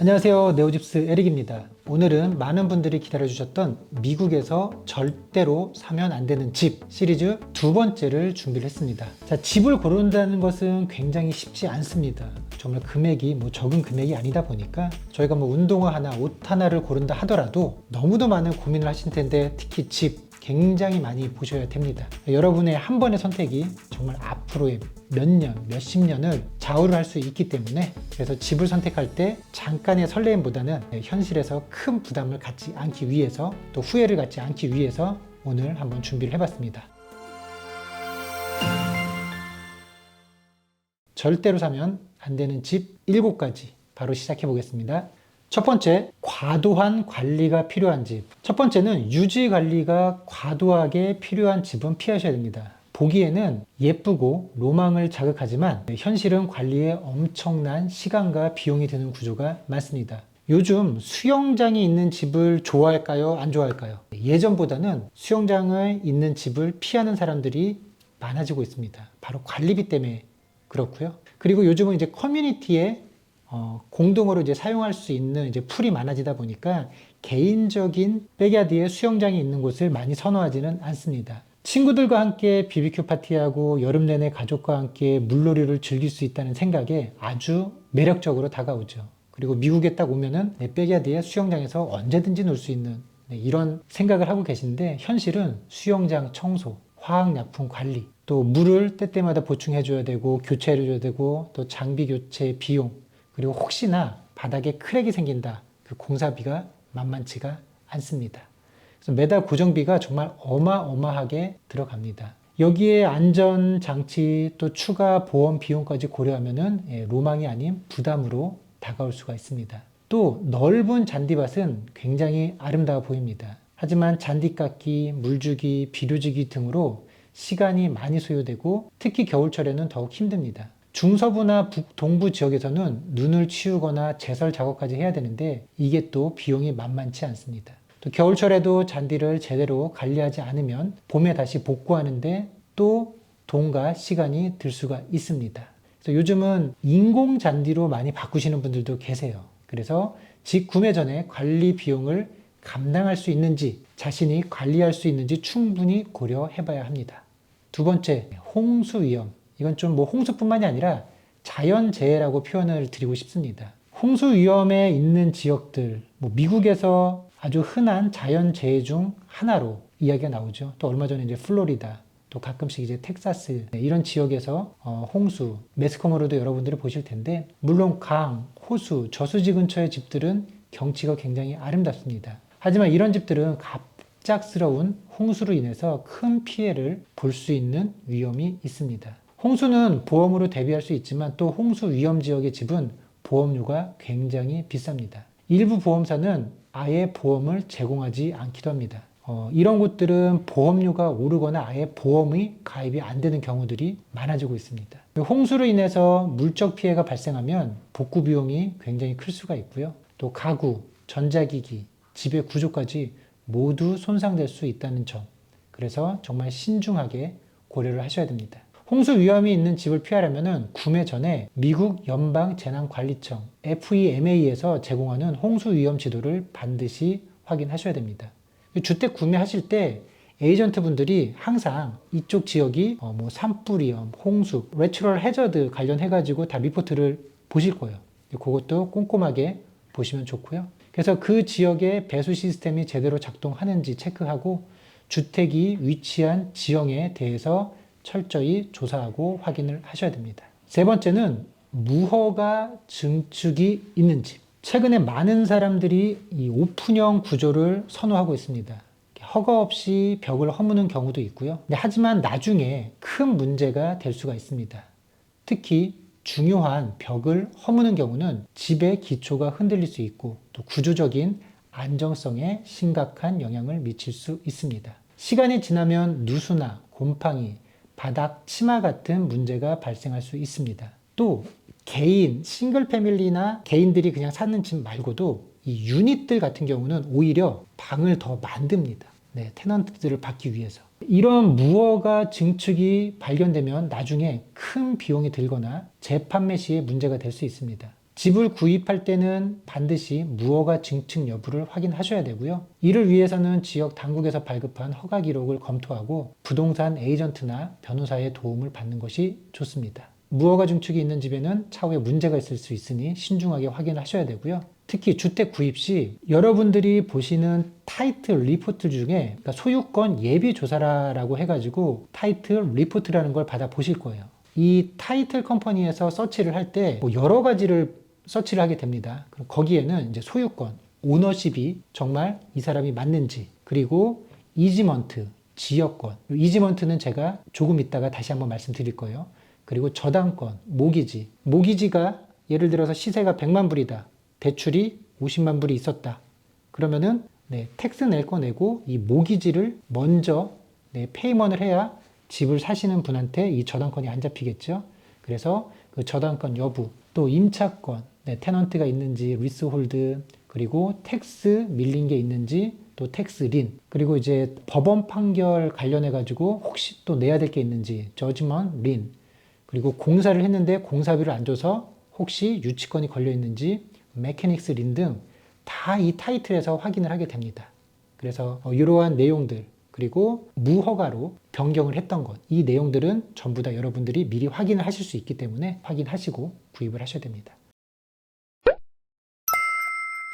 안녕하세요. 네오집스 에릭입니다. 오늘은 많은 분들이 기다려주셨던 미국에서 절대로 사면 안 되는 집 시리즈 두 번째를 준비를 했습니다. 자, 집을 고른다는 것은 굉장히 쉽지 않습니다. 정말 금액이 뭐 적은 금액이 아니다 보니까 저희가 뭐 운동화 하나, 옷 하나를 고른다 하더라도 너무도 많은 고민을 하실 텐데 특히 집 굉장히 많이 보셔야 됩니다. 여러분의 한 번의 선택이 정말 앞으로의 몇 년, 몇십 년을 좌우를 할 수 있기 때문에 그래서 집을 선택할 때 잠깐의 설레임보다는 현실에서 큰 부담을 갖지 않기 위해서 또 후회를 갖지 않기 위해서 오늘 한번 준비를 해봤습니다. 절대로 사면 안 되는 집 7가지 바로 시작해 보겠습니다. 첫 번째, 과도한 관리가 필요한 집. 첫 번째는 유지 관리가 과도하게 필요한 집은 피하셔야 됩니다. 보기에는 예쁘고 로망을 자극하지만 현실은 관리에 엄청난 시간과 비용이 드는 구조가 많습니다. 요즘 수영장이 있는 집을 좋아할까요? 안 좋아할까요? 예전보다는 수영장을 있는 집을 피하는 사람들이 많아지고 있습니다. 바로 관리비 때문에 그렇고요. 그리고 요즘은 이제 커뮤니티에 어, 공동으로 이제 사용할 수 있는 이제 풀이 많아지다 보니까 개인적인 백야드에 수영장이 있는 곳을 많이 선호하지는 않습니다. 친구들과 함께 비비큐 파티하고 여름 내내 가족과 함께 물놀이를 즐길 수 있다는 생각에 아주 매력적으로 다가오죠. 그리고 미국에 딱 오면은 내 백야드에 수영장에서 언제든지 놀 수 있는 네, 이런 생각을 하고 계신데 현실은 수영장 청소, 화학약품 관리, 또 물을 때때마다 보충해줘야 되고 교체해줘야 되고 또 장비 교체 비용 그리고 혹시나 바닥에 크랙이 생긴다 그 공사비가 만만치가 않습니다. 매달 고정비가 정말 어마어마하게 들어갑니다. 여기에 안전 장치 또 추가 보험 비용까지 고려하면은 예, 로망이 아닌 부담으로 다가올 수가 있습니다. 또 넓은 잔디밭은 굉장히 아름다워 보입니다. 하지만 잔디 깎기, 물 주기, 비료 주기 등으로 시간이 많이 소요되고 특히 겨울철에는 더욱 힘듭니다. 중서부나 북동부 지역에서는 눈을 치우거나 제설 작업까지 해야 되는데 이게 또 비용이 만만치 않습니다. 또 겨울철에도 잔디를 제대로 관리하지 않으면 봄에 다시 복구하는데 또 돈과 시간이 들 수가 있습니다. 그래서 요즘은 인공 잔디로 많이 바꾸시는 분들도 계세요. 그래서 집 구매 전에 관리 비용을 감당할 수 있는지 자신이 관리할 수 있는지 충분히 고려해 봐야 합니다. 두 번째, 홍수 위험. 이건 좀 뭐 홍수뿐만이 아니라 자연재해라고 표현을 드리고 싶습니다. 홍수 위험에 있는 지역들, 뭐 미국에서 아주 흔한 자연재해 중 하나로 이야기가 나오죠. 또 얼마 전에 이제 플로리다, 또 가끔씩 이제 텍사스 네, 이런 지역에서 어, 홍수 매스컴으로도 여러분들이 보실 텐데 물론 강, 호수, 저수지 근처의 집들은 경치가 굉장히 아름답습니다. 하지만 이런 집들은 갑작스러운 홍수로 인해서 큰 피해를 볼 수 있는 위험이 있습니다. 홍수는 보험으로 대비할 수 있지만 또 홍수 위험 지역의 집은 보험료가 굉장히 비쌉니다. 일부 보험사는 아예 보험을 제공하지 않기도 합니다. 어, 이런 곳들은 보험료가 오르거나 아예 보험이 가입이 안 되는 경우들이 많아지고 있습니다. 홍수로 인해서 물적 피해가 발생하면 복구 비용이 굉장히 클 수가 있고요. 또 가구, 전자기기, 집의 구조까지 모두 손상될 수 있다는 점. 그래서 정말 신중하게 고려를 하셔야 됩니다. 홍수 위험이 있는 집을 피하려면 구매 전에 미국 연방재난관리청 FEMA에서 제공하는 홍수 위험 지도를 반드시 확인하셔야 됩니다. 주택 구매하실 때 에이전트 분들이 항상 이쪽 지역이 어, 뭐 산불 위험, 홍수, 레츄럴 해저드 관련해 가지고 다 리포트를 보실 거예요. 그것도 꼼꼼하게 보시면 좋고요. 그래서 그 지역의 배수 시스템이 제대로 작동하는지 체크하고 주택이 위치한 지형에 대해서 철저히 조사하고 확인을 하셔야 됩니다. 세 번째는 무허가 증축이 있는 집. 최근에 많은 사람들이 이 오픈형 구조를 선호하고 있습니다. 허가 없이 벽을 허무는 경우도 있고요. 하지만 나중에 큰 문제가 될 수가 있습니다. 특히 중요한 벽을 허무는 경우는 집의 기초가 흔들릴 수 있고 또 구조적인 안정성에 심각한 영향을 미칠 수 있습니다. 시간이 지나면 누수나 곰팡이, 바닥 치마 같은 문제가 발생할 수 있습니다. 또 개인, 싱글 패밀리나 개인들이 그냥 사는 집 말고도 이 유닛들 같은 경우는 오히려 방을 더 만듭니다. 네, 테넌트들을 받기 위해서. 이런 무허가 증축이 발견되면 나중에 큰 비용이 들거나 재판매 시에 문제가 될 수 있습니다. 집을 구입할 때는 반드시 무허가 증축 여부를 확인하셔야 되고요. 이를 위해서는 지역 당국에서 발급한 허가 기록을 검토하고 부동산 에이전트나 변호사의 도움을 받는 것이 좋습니다. 무허가 증축이 있는 집에는 차후에 문제가 있을 수 있으니 신중하게 확인하셔야 되고요. 특히 주택 구입 시 여러분들이 보시는 타이틀 리포트 중에 그러니까 소유권 예비 조사라고 해가지고 타이틀 리포트라는 걸 받아 보실 거예요. 이 타이틀 컴퍼니에서 서치를 할때뭐 여러 가지를 서치를 하게 됩니다. 그럼 거기에는 이제 소유권, 오너십이 정말 이 사람이 맞는지, 그리고 이지먼트, 지역권. 이지먼트는 제가 조금 있다가 다시 한번 말씀드릴 거예요. 그리고 저당권, 모기지. 모기지가 예를 들어서 시세가 100만 불이다. 대출이 50만 불이 있었다. 그러면은 네, 텍스 낼 거 내고 이 모기지를 먼저 네, 페이먼을 해야 집을 사시는 분한테 이 저당권이 안 잡히겠죠. 그래서 그 저당권 여부, 또 임차권, 네, 테넌트가 있는지, 리스홀드, 그리고 텍스 밀린 게 있는지, 또 텍스 린, 그리고 이제 법원 판결 관련해 가지고 혹시 또 내야 될 게 있는지, 저지먼 린, 그리고 공사를 했는데 공사비를 안 줘서 혹시 유치권이 걸려 있는지, 메케닉스 린 등 다 이 타이틀에서 확인을 하게 됩니다. 그래서 어, 이러한 내용들 그리고 무허가로 변경을 했던 것, 이 내용들은 전부 다 여러분들이 미리 확인을 하실 수 있기 때문에 확인하시고 구입을 하셔야 됩니다.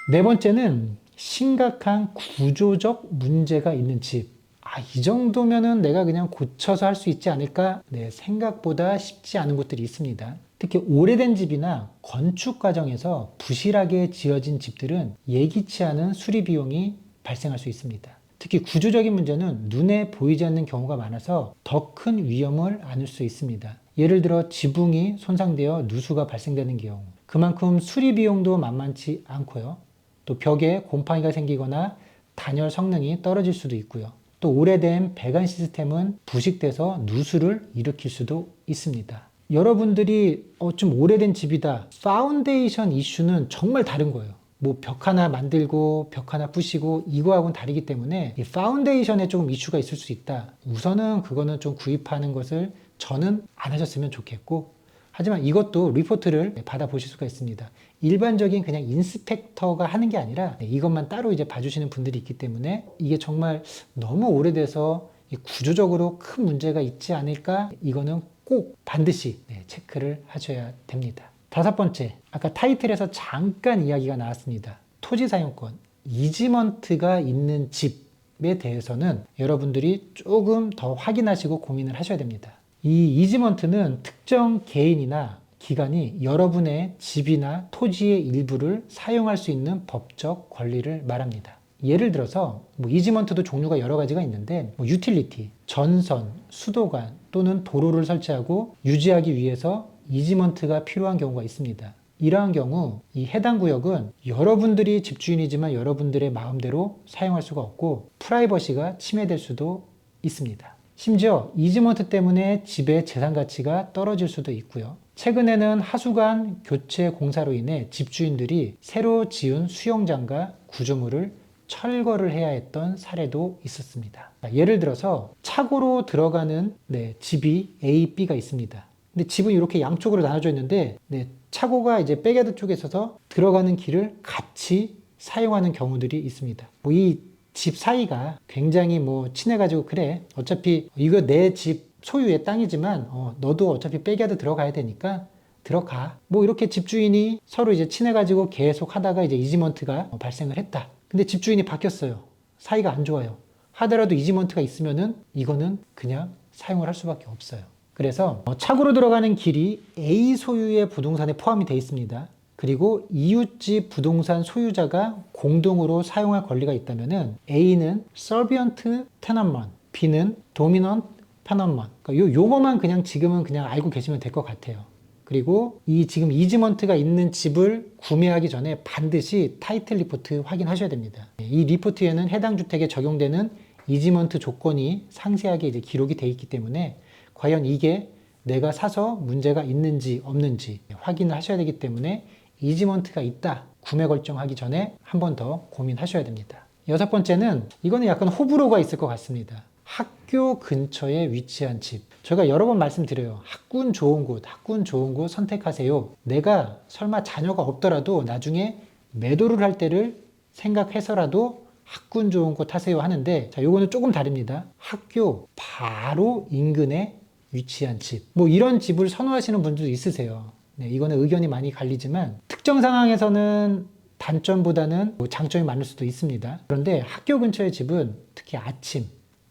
네 번째는 심각한 구조적 문제가 있는 집. 아, 이 정도면은 내가 그냥 고쳐서 할 수 있지 않을까? 네, 생각보다 쉽지 않은 곳들이 있습니다. 특히 오래된 집이나 건축 과정에서 부실하게 지어진 집들은 예기치 않은 수리 비용이 발생할 수 있습니다. 특히 구조적인 문제는 눈에 보이지 않는 경우가 많아서 더 큰 위험을 안을 수 있습니다. 예를 들어 지붕이 손상되어 누수가 발생되는 경우, 그만큼 수리 비용도 만만치 않고요. 또 벽에 곰팡이가 생기거나 단열 성능이 떨어질 수도 있고요. 또 오래된 배관 시스템은 부식돼서 누수를 일으킬 수도 있습니다. 여러분들이 어, 좀 오래된 집이다. 파운데이션 이슈는 정말 다른 거예요. 뭐 벽 하나 만들고 벽 하나 부시고 이거하고는 다르기 때문에 이 파운데이션에 조금 이슈가 있을 수 있다. 우선은 그거는 좀 구입하는 것을 저는 안 하셨으면 좋겠고 하지만 이것도 리포트를 받아 보실 수가 있습니다. 일반적인 그냥 인스펙터가 하는 게 아니라 이것만 따로 이제 봐주시는 분들이 있기 때문에 이게 정말 너무 오래돼서 구조적으로 큰 문제가 있지 않을까 이거는 꼭 반드시 네, 체크를 하셔야 됩니다. 다섯 번째, 아까 타이틀에서 잠깐 이야기가 나왔습니다. 토지 사용권, 이지먼트가 있는 집에 대해서는 여러분들이 조금 더 확인하시고 고민을 하셔야 됩니다. 이 이지먼트는 특정 개인이나 기관이 여러분의 집이나 토지의 일부를 사용할 수 있는 법적 권리를 말합니다. 예를 들어서 뭐 이지먼트도 종류가 여러 가지가 있는데 뭐 유틸리티, 전선, 수도관 또는 도로를 설치하고 유지하기 위해서 이지먼트가 필요한 경우가 있습니다. 이러한 경우 이 해당 구역은 여러분들이 집주인이지만 여러분들의 마음대로 사용할 수가 없고 프라이버시가 침해될 수도 있습니다. 심지어 이지먼트 때문에 집의 재산 가치가 떨어질 수도 있고요. 최근에는 하수관 교체 공사로 인해 집주인들이 새로 지은 수영장과 구조물을 철거를 해야 했던 사례도 있었습니다. 예를 들어서 차고로 들어가는 네, 집이 A, B가 있습니다. 근데 집은 이렇게 양쪽으로 나눠져 있는데 네, 차고가 이제 백야드 쪽에 있어서 들어가는 길을 같이 사용하는 경우들이 있습니다. 뭐 이 집 사이가 굉장히 뭐 친해가지고 그래 어차피 이거 내 집 소유의 땅이지만 어, 너도 어차피 백야드 들어가야 되니까 들어가. 뭐 이렇게 집주인이 서로 이제 친해가지고 계속 하다가 이제 이지먼트가 발생을 했다. 근데 집주인이 바뀌었어요. 사이가 안 좋아요. 하더라도 이지먼트가 있으면은 이거는 그냥 사용을 할 수밖에 없어요. 그래서 어, 차고로 들어가는 길이 A 소유의 부동산에 포함이 되어 있습니다. 그리고 이웃집 부동산 소유자가 공동으로 사용할 권리가 있다면은 A는 서비언트 테넌먼, B는 도미넌트 페넌먼. 그러니까 요 요거만 그냥 지금은 그냥 알고 계시면 될 것 같아요. 그리고 이 지금 이지먼트가 있는 집을 구매하기 전에 반드시 타이틀 리포트 확인하셔야 됩니다. 이 리포트에는 해당 주택에 적용되는 이지먼트 조건이 상세하게 이제 기록이 돼 있기 때문에 과연 이게 내가 사서 문제가 있는지 없는지 확인을 하셔야 되기 때문에 이지먼트가 있다 구매 결정하기 전에 한 번 더 고민하셔야 됩니다. 여섯 번째는 이거는 약간 호불호가 있을 것 같습니다. 학교 근처에 위치한 집. 제가 여러 번 말씀드려요. 학군 좋은 곳, 학군 좋은 곳 선택하세요. 내가 설마 자녀가 없더라도 나중에 매도를 할 때를 생각해서라도 학군 좋은 곳 하세요 하는데 자, 요거는 조금 다릅니다. 학교 바로 인근에 위치한 집. 뭐 이런 집을 선호하시는 분들도 있으세요. 네, 이거는 의견이 많이 갈리지만 특정 상황에서는 단점보다는 뭐 장점이 많을 수도 있습니다. 그런데 학교 근처의 집은 특히 아침,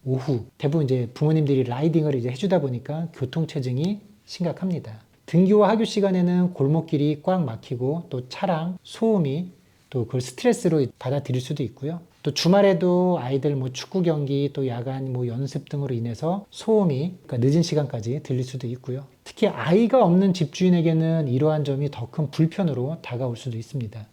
오후 대부분 이제 부모님들이 라이딩을 이제 해주다 보니까 교통 체증이 심각합니다. 등교와 하교 시간에는 골목길이 꽉 막히고 또 차랑 소음이 또 그걸 스트레스로 받아들일 수도 있고요. 또 주말에도 아이들 뭐 축구 경기 또 야간 뭐 연습 등으로 인해서 소음이 그러니까 늦은 시간까지 들릴 수도 있고요. 특히 아이가 없는 집주인에게는 이러한 점이 더 큰 불편으로 다가올 수도 있습니다.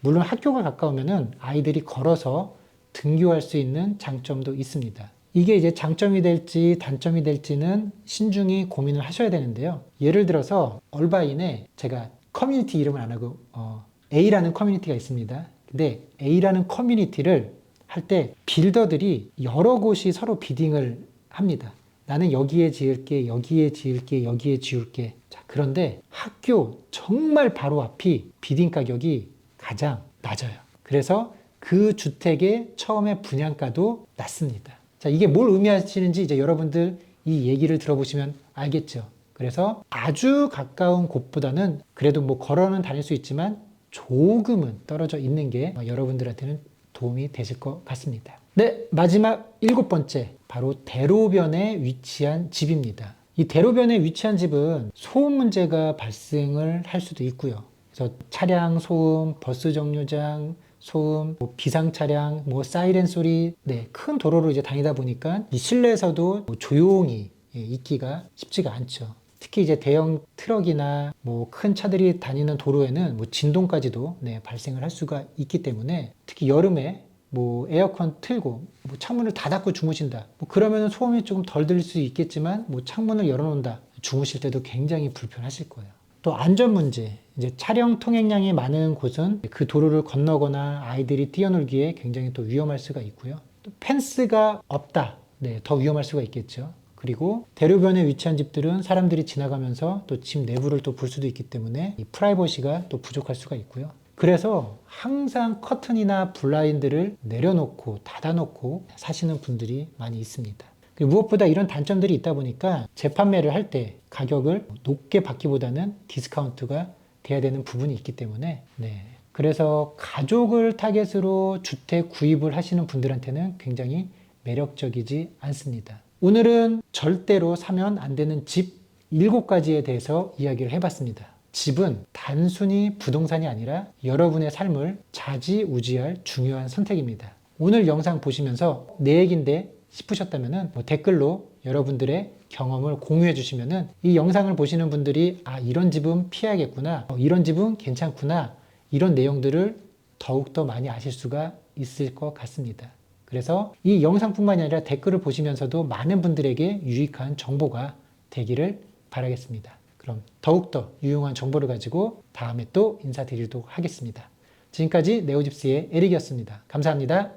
물론 학교가 가까우면은 아이들이 걸어서 등교할 수 있는 장점도 있습니다. 이게 이제 장점이 될지 단점이 될지는 신중히 고민을 하셔야 되는데요. 예를 들어서 얼바인에 제가 커뮤니티 이름을 안 하고 어, A라는 커뮤니티가 있습니다. 근데 A라는 커뮤니티를 할 때 빌더들이 여러 곳이 서로 비딩을 합니다. 나는 여기에 지을게, 여기에 지을게, 여기에 지을게. 자, 그런데 학교 정말 바로 앞이 비딩 가격이 가장 낮아요. 그래서 그 주택의 처음에 분양가도 낮습니다. 자, 이게 뭘 의미하시는지 이제 여러분들 이 얘기를 들어보시면 알겠죠. 그래서 아주 가까운 곳보다는 그래도 뭐 걸어는 다닐 수 있지만 조금은 떨어져 있는 게 여러분들한테는 도움이 되실 것 같습니다. 네, 마지막 일곱 번째. 바로 대로변에 위치한 집입니다. 이 대로변에 위치한 집은 소음 문제가 발생을 할 수도 있고요. 그래서 차량 소음, 버스 정류장 소음, 뭐 비상 차량, 뭐 사이렌 소리, 네, 큰 도로로 이제 다니다 보니까 이 실내에서도 뭐 조용히 예, 있기가 쉽지가 않죠. 특히 이제 대형 트럭이나 뭐 큰 차들이 다니는 도로에는 뭐 진동까지도 네, 발생을 할 수가 있기 때문에 특히 여름에 뭐 에어컨 틀고 뭐 창문을 다 닫고 주무신다. 뭐 그러면은 소음이 조금 덜 들릴 수 있겠지만 뭐 창문을 열어놓는다. 주무실 때도 굉장히 불편하실 거예요. 또 안전 문제. 이제 차량 통행량이 많은 곳은 그 도로를 건너거나 아이들이 뛰어놀기에 굉장히 또 위험할 수가 있고요. 또 펜스가 없다. 네, 더 위험할 수가 있겠죠. 그리고 대로변에 위치한 집들은 사람들이 지나가면서 또 집 내부를 또 볼 수도 있기 때문에 이 프라이버시가 또 부족할 수가 있고요. 그래서 항상 커튼이나 블라인드를 내려놓고 닫아놓고 사시는 분들이 많이 있습니다. 그리고 무엇보다 이런 단점들이 있다 보니까 재판매를 할 때 가격을 높게 받기보다는 디스카운트가 돼야 되는 부분이 있기 때문에 네. 그래서 가족을 타겟으로 주택 구입을 하시는 분들한테는 굉장히 매력적이지 않습니다. 오늘은 절대로 사면 안 되는 집 7가지에 대해서 이야기를 해봤습니다. 집은 단순히 부동산이 아니라 여러분의 삶을 좌지우지할 중요한 선택입니다. 오늘 영상 보시면서 내 얘긴데 싶으셨다면 뭐 댓글로 여러분들의 경험을 공유해 주시면 이 영상을 보시는 분들이 아 이런 집은 피해야겠구나 어, 이런 집은 괜찮구나 이런 내용들을 더욱더 많이 아실 수가 있을 것 같습니다. 그래서 이 영상뿐만이 아니라 댓글을 보시면서도 많은 분들에게 유익한 정보가 되기를 바라겠습니다. 그럼 더욱더 유용한 정보를 가지고 다음에 또 인사드리도록 하겠습니다. 지금까지 네오집스의 에릭이었습니다. 감사합니다.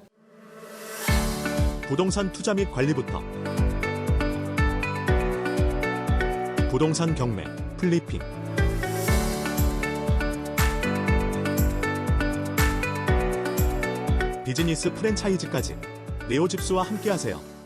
부동산 투자 및 관리부터 부동산 경매, 플리핑 비즈니스 프랜차이즈까지 네오집스와 함께하세요.